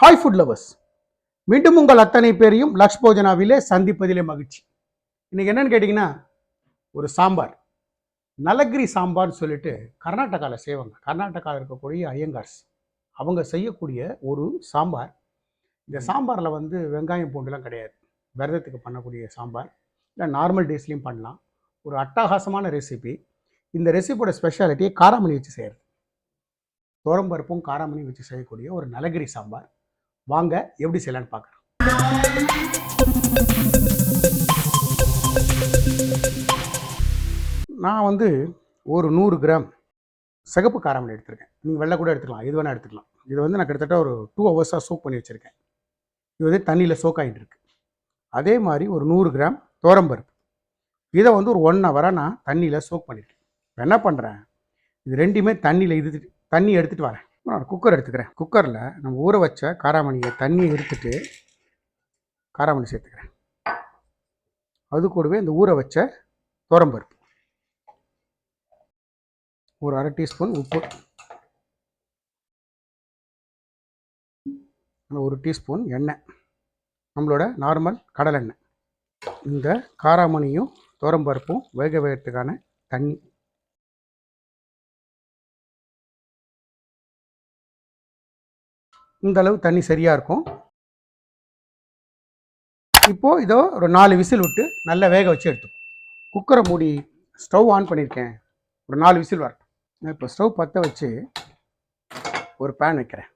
Hi food lovers மீண்டும் உங்கள் அத்தனை பேரையும் லக்ஷ் போஜனாவிலே சந்திப்பதிலே மகிழ்ச்சி. இன்னைக்கு என்னன்னு கேட்டிங்கன்னா ஒரு சாம்பார். நலகிரி சாம்பார்னு சொல்லிட்டு கர்நாடகாவில் செய்வாங்க. கர்நாடகாவில் இருக்கக்கூடிய ஐயங்கார்ஸ். அவங்க செய்யக்கூடிய ஒரு சாம்பார். இந்த சாம்பாரில் வந்து வெங்காயம் பூண்டுலாம் கிடையாது. விரதத்துக்கு பண்ணக்கூடிய சாம்பார். இல்லை நார்மல் டேஸ்லேயும் பண்ணலாம். ஒரு அட்டகாசமான ரெசிபி இந்த ரெசிபியோட ஸ்பெஷாலிட்டியை காராமணி வச்சு செய்கிறது தோரம்பருப்பும் காராமணியும் வச்சு செய்யக்கூடிய ஒரு நலகிரி சாம்பார். வாங்க எப்படி செய்யலான்னு பார்க்குறோம் நான் வந்து ஒரு நூறு கிராம் சிகப்பு காராமணி எடுத்திருக்கேன். நீங்கள் வெள்ளை கூட எடுத்துக்கலாம் எது வேணால் எடுத்துக்கலாம். இது வந்து நான் கிட்டத்தட்ட ஒரு டூ ஹவர்ஸாக சோக் பண்ணி வச்சுருக்கேன். இது வந்து தண்ணியில் சோக் ஆகிட்டு இருக்கு. அதே மாதிரி ஒரு நூறு கிராம் தோரம்பருப்பு இதை வந்து ஒரு ஒன் ஹவராக நான் தண்ணியில் சோக் பண்ணியிருக்கேன் இப்போ என்ன பண்ணுறேன் இது ரெண்டுமே தண்ணியில் இது தண்ணி எடுத்துகிட்டு வரேன். நான் குக்கர் எடுத்துக்கிறேன். குக்கரில் நம்ம ஊற வச்ச காராமணியை தண்ணியை எடுத்துட்டு காராமணி சேர்த்துக்கிறேன். அது கூடவே இந்த ஊற வச்ச துவரம்பருப்பு. ஒரு அரை டீஸ்பூன் உப்பு. ஒரு டீஸ்பூன் எண்ணெய். நம்மளோட நார்மல் கடலெண்ணெய். இந்த காராமணியும் துவரம்பருப்பும் வேக வேகிறதுக்கான தண்ணி. இந்த அளவு தண்ணி சரியாக இருக்கும். இப்போது இதோ ஒரு நாலு விசில் விட்டு நல்லா வேக வச்சு எடுத்துக்கும் குக்கரை மூடி ஸ்டவ் ஆன் பண்ணியிருக்கேன். ஒரு நாலு விசில் வரட்டும். நான் இப்போ ஸ்டவ் பற்ற வச்சு ஒரு பேன் வைக்கிறேன்.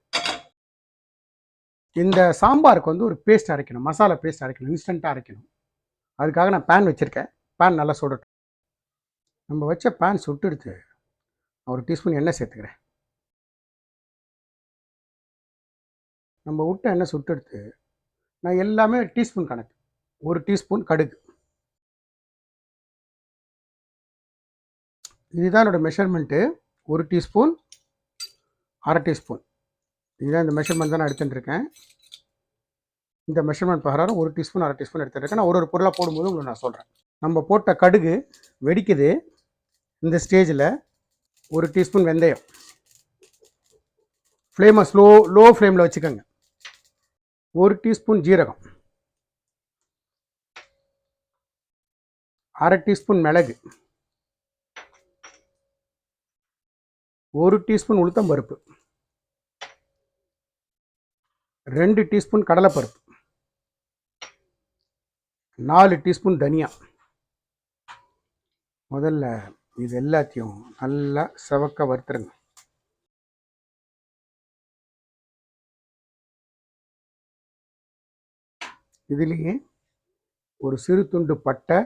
இந்த சாம்பாருக்கு வந்து ஒரு பேஸ்ட் அரைக்கணும். மசாலா பேஸ்ட் அரைக்கணும். இன்ஸ்டண்ட்டாக அரைக்கணும். அதுக்காக நான் பேன் வச்சுருக்கேன். பேன் நல்லா சுடட்டும். நம்ம வச்ச பேன் சுட்டு எடுத்து ஒரு டீஸ்பூன் எண்ணெய் சேர்த்துக்கிறேன். நம்ம விட்ட எண்ணெய் சுட்டு எடுத்து நான் எல்லாமே டீஸ்பூன் கணக்கு. ஒரு டீஸ்பூன் கடுகு. இதுதான் என்னோடய மெஷர்மெண்ட்டு ஒரு டீஸ்பூன் அரை டீஸ்பூன். இதுதான் இந்த மெஷர்மெண்ட் தான் நான் எடுத்துட்டு இருக்கேன். இந்த மெஷர்மெண்ட் பிரகாரம் ஒரு டீஸ்பூன் அரை டீஸ்பூன் எடுத்துருக்கேன் நான் ஒரு ஒரு பொருளாக போடும்போது உங்களுக்கு நான் சொல்கிறேன் நம்ம போட்ட கடுகு வெடிக்குது. இந்த ஸ்டேஜில் ஒரு டீஸ்பூன் வெந்தயம். ஃப்ளேமை ஸ்லோ லோ ஃப்ளேமில் வச்சுக்கோங்க. ஒரு டீஸ்பூன் ஜீரகம். அரை டீஸ்பூன் மிளகு. ஒரு டீஸ்பூன் உளுத்தம்பருப்பு ரெண்டு டீஸ்பூன் கடலைப்பருப்பு. நாலு டீஸ்பூன் தனியா. முதல்ல இது எல்லாத்தையும் நல்லா செவக்க வறுத்துருங்க. இதுலேயே ஒரு சிறு துண்டு பட்டை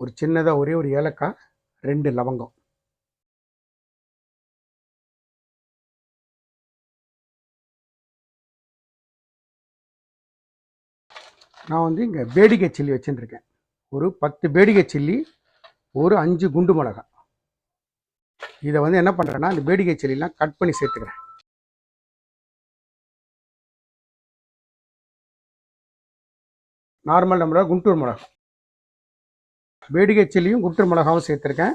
ஒரு சின்னதாக ஒரே ஒரு ஏலக்காய் ரெண்டு லவங்கம். நான் வந்து இங்கே பேடிகை சில்லி வச்சுட்டுருக்கேன் ஒரு பத்து பேடிகை சில்லி ஒரு அஞ்சு குண்டு மிளகா இதை வந்து என்ன பண்ணுறேன்னா இந்த பேடிகை சில்லிலாம் கட் பண்ணி சேர்த்துக்கிறேன். நார்மல் நம்மளோட குண்டூர் மிளகா வேடிகை சில்லியும் குண்டூர் மிளகாவும் சேர்த்துருக்கேன்.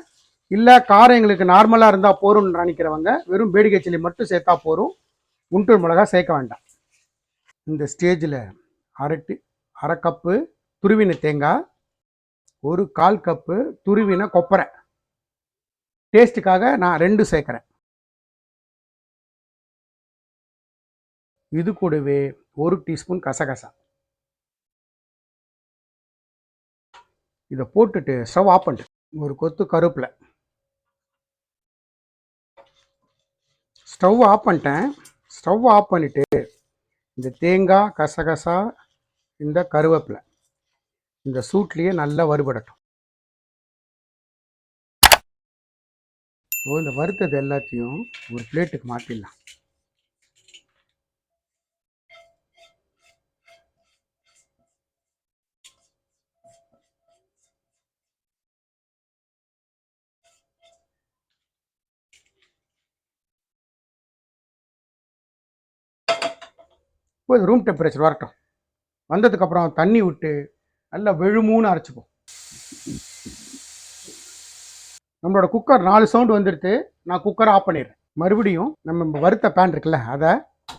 இல்லை காரம் எங்களுக்கு நார்மலாக இருந்தால் போரும்னு நினைக்கிறவங்க வெறும் வேடிகை சில்லி மட்டும் சேர்த்தா போரும் குண்டூர் மிளகா சேர்க்க வேண்டாம். இந்த ஸ்டேஜில் அரை அரை கப்பு துருவின தேங்காய் ஒரு கால் கப்பு துருவின கொப்பரை. டேஸ்ட்டுக்காக நான் ரெண்டு சேர்க்குறேன். இது கூடவே ஒரு டீஸ்பூன் கசகசா. இதை போட்டுட்டு ஸ்டவ் ஆஃப் பண்ணிட்டு ஒரு கொத்து கருவேப்பிலை ஸ்டவ் ஆஃப் பண்ணிட்டேன். ஸ்டவ் ஆஃப் பண்ணிவிட்டு இந்த தேங்காய் கசகசா இந்த கருவேப்பிலை இந்த சூட்லேயே நல்லா வறுபடட்டும். இந்த வறுத்தது எல்லாத்தையும் ஒரு பிளேட்டுக்கு மாற்றிடலாம் இப்போ இது ரூம் டெம்பரேச்சர் வரட்டும். வந்ததுக்கப்புறம் தண்ணி விட்டு நல்லா வெழுமூன்னு அரைச்சிப்போம். நம்மளோட குக்கர் நாலு சவுண்டு வந்துடுத்து. நான் குக்கரை ஆஃப் பண்ணிடுறேன். மறுபடியும் நம்ம வறுத்த பேன் இருக்குல்ல அதை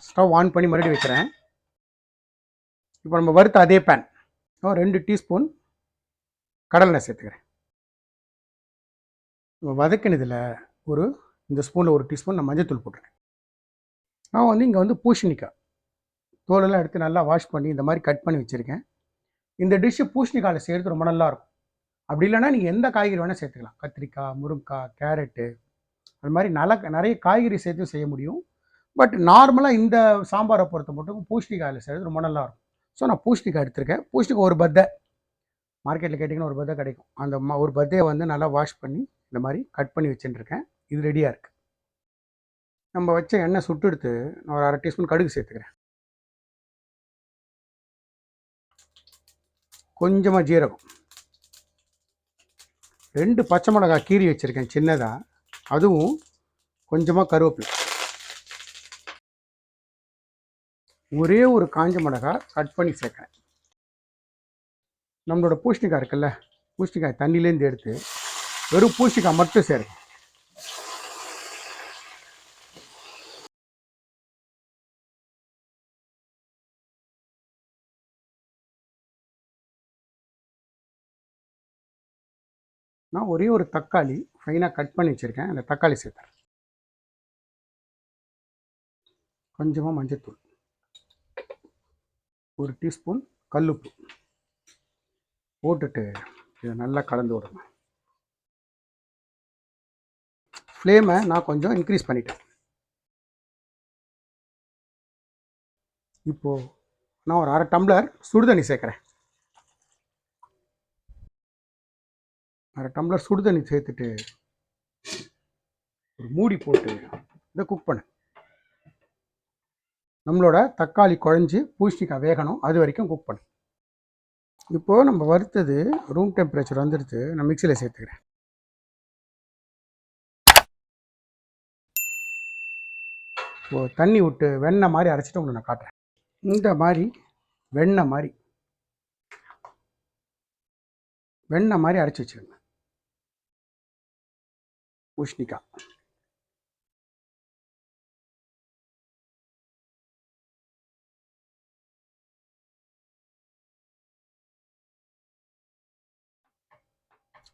ஸ்டவ் ஆன் பண்ணி மறுபடியும் வைக்கிறேன். இப்போ நம்ம வறுத்த அதே பேன் ரெண்டு டீஸ்பூன் கடலெண்ணெய் சேர்த்துக்கிறேன். இப்போ வதக்கினதில் ஒரு இந்த ஸ்பூனில் ஒரு டீஸ்பூன் நான் மஞ்சத்தூள் போட்டுறேன். நான் வந்து இங்கே வந்து பூசணிக்காய். தோலெல்லாம் எடுத்து நல்லா வாஷ் பண்ணி இந்த மாதிரி கட் பண்ணி வச்சுருக்கேன். இந்த டிஷ்ஷு பூஷணிக்காயில் செய்கிறது ரொம்ப நல்லா இருக்கும் அப்படி இல்லைன்னா நீங்கள் எந்த காய்கறி வேணால் சேர்த்துக்கலாம். கத்திரிக்காய் முருங்கைக்காய் கேரட்டு அது மாதிரி நல்ல நிறைய காய்கறி சேர்த்தும் செய்ய முடியும். பட் நார்மலாக இந்த சாம்பாரை பொறுத்த மட்டும் பூஷணிக்காயில் செய்கிறது ரொம்ப நல்லா இருக்கும் ஸோ நான் பூஷணிக்காய் எடுத்திருக்கேன். பூஷணிக்காய் ஒரு பத்தை. மார்க்கெட்டில் கேட்டிங்கன்னா ஒரு பத்தை கிடைக்கும். அந்த ம- ஒரு பத்தையை வந்து நல்லா வாஷ் பண்ணி இந்த மாதிரி கட் பண்ணி வச்சுட்டுருக்கேன் இது ரெடியாக இருக்குது நம்ம வச்ச எண்ணெய் சுட்டு எடுத்து நான் ஒரு அரை டீஸ்பூன் கடுகு சேர்த்துக்கிறேன். கொஞ்சமாக ஜீரகம். ரெண்டு பச்சை மிளகாய் கீறி வச்சுருக்கேன் சின்னதாக அதுவும் கொஞ்சமாக கருவேப்பிலை. ஒரே ஒரு காஞ்ச மிளகாய் கட் பண்ணி சேர்க்குறேன். நம்மளோட பூஷணிக்காய் இருக்குல்ல பூஷணிக்காய் தண்ணியிலேருந்து எடுத்து வெறும் பூஷணிக்காய் மட்டும் சேருங்க நான் ஒரே ஒரு தக்காளி ஃபைனாக கட் பண்ணி வச்சுருக்கேன். அந்த தக்காளி சேர்த்துறேன். கொஞ்சமாக மஞ்சத்தூள். ஒரு டீஸ்பூன் கல்லுப்பு. போட்டுட்டு இதை நல்லா கலந்து விடணும். ஃப்ளேமை நான் கொஞ்சம் இன்க்ரீஸ் பண்ணிட்டேன். இப்போது நான் ஒரு அரை டம்ளர் சுடுதண்ணி சேர்க்குறேன். அரை டம்ளர் சுடு தண்ணி சேர்த்துட்டு ஒரு மூடி போட்டு இதை குக் பண்ணு. நம்மளோட தக்காளி குழஞ்சி பூசணிக்காய் வேகணும். அது வரைக்கும் குக் பண்ணு. இப்போது நம்ம வறுத்தது ரூம் டெம்பரேச்சர் வந்துடுத்து நான் மிக்சியில் சேர்த்துக்கிறேன். இப்போ தண்ணி விட்டு வெண்ணெய் மாதிரி அரைச்சிட்டு உங்களுக்கு நான் காட்டுறேன். இந்த மாதிரி வெண்ணெய் மாதிரி. வெண்ணெய் மாதிரி அரைச்சி வச்சுருங்க. உஷ்ணிகா.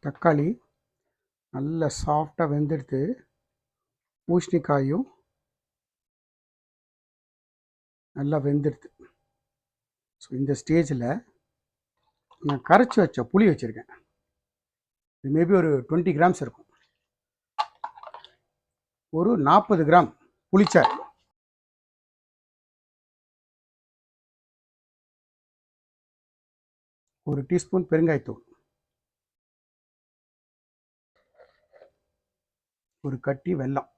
தக்காளி நல்ல சாஃப்டாக வெந்தெடுத்து பூஷ்ணிக்காயும் நல்லா வெந்துடுது. ஸோ இந்த ஸ்டேஜில் நான் கரைச்சி வச்ச புளி வச்சுருக்கேன். இது மேபி ஒரு டுவெண்ட்டி கிராம்ஸ் இருக்கும். ஒரு நாற்பது கிராம் புளிச்சாறு. ஒரு டீஸ்பூன் பெருங்காயத்தூள். ஒரு கட்டி வெல்லம்.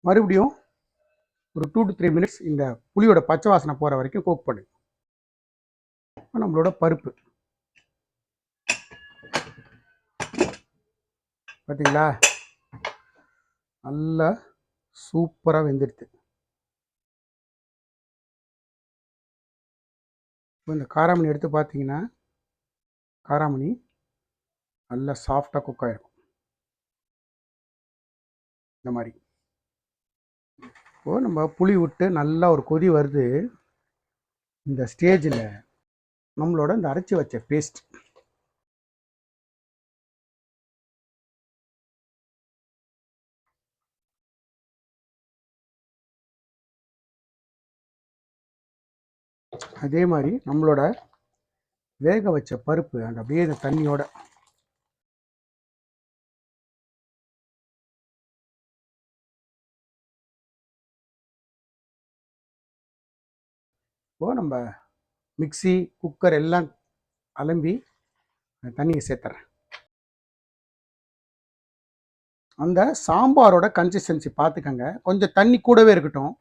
மறுபடியும் ஒரு டூ டு த்ரீ மினிட்ஸ் இந்த புளியோட பச்சை வாசனை போகிற வரைக்கும் கோக் பண்ணு. நம்மளோட பருப்பு. பார்த்தீங்களா நல்லா சூப்பராக வெந்துடுது. இப்போ இந்த காராமணி எடுத்து பார்த்தீங்கன்னா காராமணி நல்லா சாஃப்டாக குக் ஆகிருக்கும் இந்த மாதிரி. இப்போது நம்ம புளி விட்டு நல்லா ஒரு கொதி வருது. இந்த ஸ்டேஜில் நம்மளோட இந்த அரைச்சி வச்ச பேஸ்ட் அதே மாதிரி நம்மளோட வேக வச்ச பருப்பு அந்த அப்படியே இந்த தண்ணியோட. இப்போ நம்ம மிக்ஸி குக்கர் எல்லாம் அலம்பி அந்த தண்ணியை சேர்த்துறேன். அந்த சாம்பாரோட கன்சிஸ்டன்சி பார்த்துக்கங்க. கொஞ்சம் தண்ணி கூடவே இருக்கட்டும்.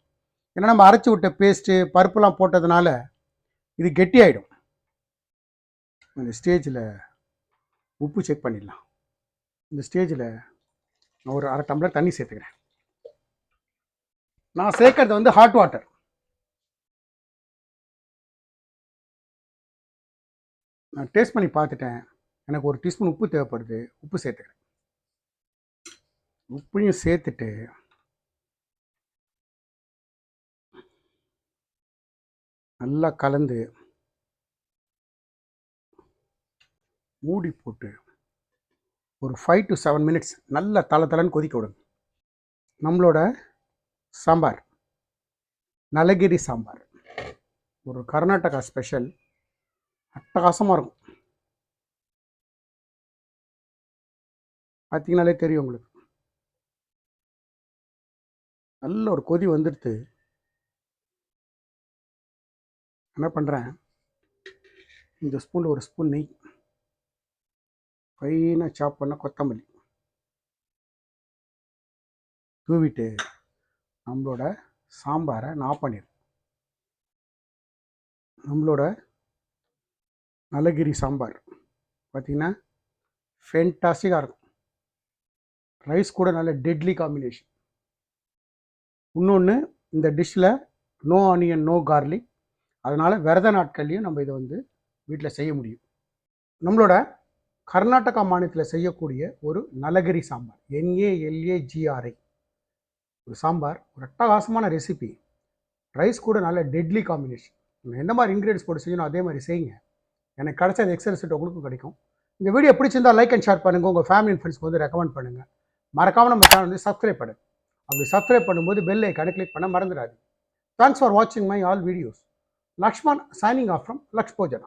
ஏன்னா நம்ம அரைச்சி விட்ட பேஸ்ட்டு பருப்புலாம் போட்டதுனால இது கெட்டியாயிடும். இந்த ஸ்டேஜில் உப்பு செக் பண்ணிடலாம். இந்த ஸ்டேஜில் நான் ஒரு அரை டம்ளர் தண்ணி சேர்த்துக்கிறேன். நான் சேர்க்கறது வந்து ஹாட் வாட்டர் நான் டேஸ்ட் பண்ணி பார்த்துட்டேன். எனக்கு ஒரு டீஸ்பூன் உப்பு தேவைப்படுது. உப்பு சேர்த்துக்கிறேன். உப்பையும் சேர்த்துட்டு நல்லா கலந்து மூடி போட்டு ஒரு ஃபைவ் டு செவன் மினிட்ஸ் நல்லா தலை தலைன்னு கொதிக்க விடுங்க. நம்மளோட சாம்பார் நலகிரி சாம்பார். ஒரு கர்நாடகா ஸ்பெஷல் அட்டகாசமாக இருக்கும். பார்த்தீங்கனாலே தெரியும் உங்களுக்கு. நல்ல ஒரு கொதி வந்துடுத்து என்ன பண்ணுறேன் இந்த ஸ்பூனில் ஒரு ஸ்பூன் நெய். ஃபைனாக சாப் பண்ண கொத்தமல்லி. தூவிட்டு நம்மளோட சாம்பாரை நான் ஆஃப் பண்ணிடுறேன். நம்மளோட நலகிரி சாம்பார். பார்த்தீங்கன்னா ஃபென்டாஸ்டிக்காக இருக்கும். ரைஸ் கூட நல்ல டெட்லி காம்பினேஷன் இன்னொன்று இந்த டிஷ்ஷில் நோ ஆனியன் நோ கார்லிக் அதனால் விரத நாட்கள்லையும் நம்ம இதை வந்து வீட்டில் செய்ய முடியும். நம்மளோட கர்நாடகா மாநிலத்தில் செய்யக்கூடிய ஒரு நலகிரி சாம்பார் என்ஏஎல்ஏஜிஆர்ஐ ஒரு சாம்பார் ஒரு அட்டகாசமான ரெசிபி ரைஸ் கூட நல்ல டெட்லி காம்பினேஷன் நம்ம எந்த மாதிரி இன்க்ரீடியன்ஸ் போட்டு செய்யணும் அதே மாதிரி செய்யுங்க. எனக்கு கிடச்ச அந்த எக்ஸல் செட் உங்களுக்கும் கிடைக்கும். இந்த வீடியோ பிடிச்சிருந்தா லைக் அண்ட் ஷேர் பண்ணுங்கள் உங்கள் ஃபேமிலி அண்ட் ஃப்ரெண்ட்ஸ்க்கு வந்து ரெக்கமெண்ட் பண்ணுங்கள் மறக்காமல் நம்ம சேனல் வந்து சப்ஸ்கிரைப் பண்ணுங்கள் அப்படி சப்ஸ்கிரைப் பண்ணும்போது பெல் ஐக்கானை கிளிக் பண்ண மறந்துடாது தேங்க்ஸ் ஃபார் வாட்சிங் my all videos Lakshman signing off from లక్ష్మోజన